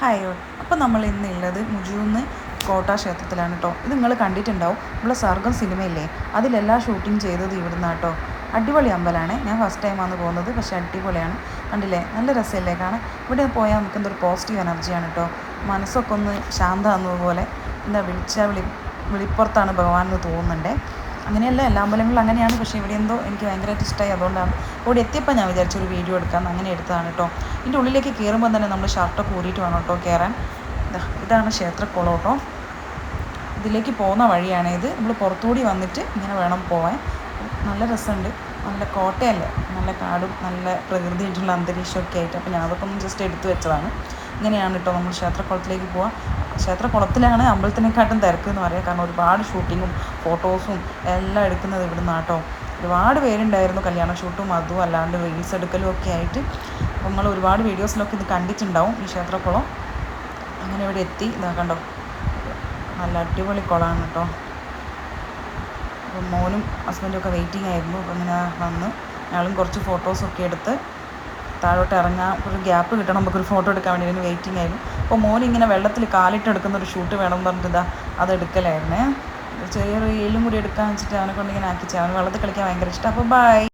Hi അപ്പോൾ നമ്മൾ ഇന്നുള്ളത് മുജൂന്ന് കോട്ട ക്ഷേത്രത്തിലാണ് കേട്ടോ ഇത് നിങ്ങൾ കണ്ടിട്ടുണ്ടാവും. നമ്മളെ സർഗം സിനിമയില്ലേ? അതിലെല്ലാ ഷൂട്ടിംഗ് ചെയ്തത് ഇവിടുന്ന് കേട്ടോ അടിപൊളി അമ്പലമാണ് ഞാൻ ഫസ്റ്റ് ടൈമാണ് പോകുന്നത്. പക്ഷേ അടിപൊളിയാണ്. കണ്ടില്ലേ? നല്ല രസമല്ലേ കാണാൻ? ഇവിടെ പോയാൽ നമുക്ക് എന്തൊരു പോസിറ്റീവ് എനർജിയാണ് കേട്ടോ മനസ്സൊക്കെ ഒന്ന് ശാന്തമാകുന്നതുപോലെ എന്താ വിളിച്ചാൽ വിളി വിളിപ്പുറത്താണ് ഭഗവാൻ എന്ന് തോന്നുന്നുണ്ടേ. അങ്ങനെയല്ല എല്ലാ അമ്പലങ്ങളിലും അങ്ങനെയാണ്. പക്ഷേ ഇവിടെ എന്തോ എനിക്ക് ഭയങ്കരമായിട്ട് ഇഷ്ടമായി അതുകൊണ്ടാണ് ഇവിടെ എത്തിയപ്പോൾ ഞാൻ വിചാരിച്ചു ഒരു വീഡിയോ എടുക്കാം. അങ്ങനെ എടുത്തതാണ് കേട്ടോ. ഇതിന്റെ ഉള്ളിലേക്ക് കയറുമ്പോൾ തന്നെ നമ്മൾ ഷർട്ടൊക്കെ ഊരിയിട്ട് വേണം കേട്ടോ കയറാൻ. ഇതാ ഇതാണ് ക്ഷേത്രക്കുളം കേട്ടോ. ഇതിലേക്ക് പോകുന്ന വഴിയാണ് ഇത്. നമ്മൾ പുറത്തുകൂടി വന്നിട്ട് ഇങ്ങനെ വേണം പോവാൻ. നല്ല രസമുണ്ട്. നല്ല കോട്ടയല്ലേ? നല്ല കാടും നല്ല പ്രകൃതിയായിട്ടുള്ള അന്തരീക്ഷമൊക്കെ ആയിട്ട്. അപ്പോൾ ഞാൻ അതൊക്കെ ഒന്ന് ജസ്റ്റ് എടുത്തു വെച്ചതാണ്. ഇങ്ങനെയാണ് കേട്ടോ നമ്മൾ ക്ഷേത്രക്കുളത്തിലേക്ക് പോവാം. ക്ഷേത്രക്കുളത്തിലാണ് അമ്പലത്തിനെക്കാട്ടും തിരക്ക് എന്ന് പറയാം. കാരണം ഒരുപാട് ഷൂട്ടിങ്ങും ഫോട്ടോസും എല്ലാം എടുക്കുന്നത് ഇവിടുന്ന് കേട്ടോ ഒരുപാട് പേരുണ്ടായിരുന്നു കല്യാണ ഷൂട്ടും അതും അല്ലാണ്ട് റീൽസ് എടുക്കലും ഒക്കെ ആയിട്ട്. നമ്മൾ ഒരുപാട് വീഡിയോസിലൊക്കെ ഇത് കണ്ടിട്ടുണ്ടാവും ഈ ക്ഷേത്രക്കുളം അങ്ങനെ ഇവിടെ എത്തി. ഇതാ കണ്ടോ? നല്ല അടിപൊളി കുളമാണ് കേട്ടോ. അപ്പം മോനും ഹസ്ബൻഡും ഒക്കെ വെയിറ്റിംഗ് ആയിരുന്നു. അപ്പം ഇങ്ങനെ വന്ന് ഞങ്ങളും കുറച്ച് ഫോട്ടോസൊക്കെ എടുത്ത് താഴോട്ട് ഇറങ്ങാൻ ഒരു ഗ്യാപ്പ് കിട്ടണം. നമുക്കൊരു ഫോട്ടോ എടുക്കാൻ വേണ്ടി ഇതിന് വെയിറ്റിംഗ് ആയിരുന്നു. അപ്പോൾ മോൻ ഇങ്ങനെ വെള്ളത്തിൽ കാലിട്ട് എടുക്കുന്ന ഒരു ഷൂട്ട് വേണം എന്ന് പറഞ്ഞിട്ട് ഇതാ അത് എടുക്കലായിരുന്നേ. ചെറിയ റീലും കൂടി എടുക്കാൻ വെച്ചിട്ട് അവനെ കൊണ്ട് ഇങ്ങനെ ആക്കിച്ച് അവന് വെള്ളത്തിൽ കളിക്കാൻ ഭയങ്കര ഇഷ്ടം. അപ്പോൾ ബൈ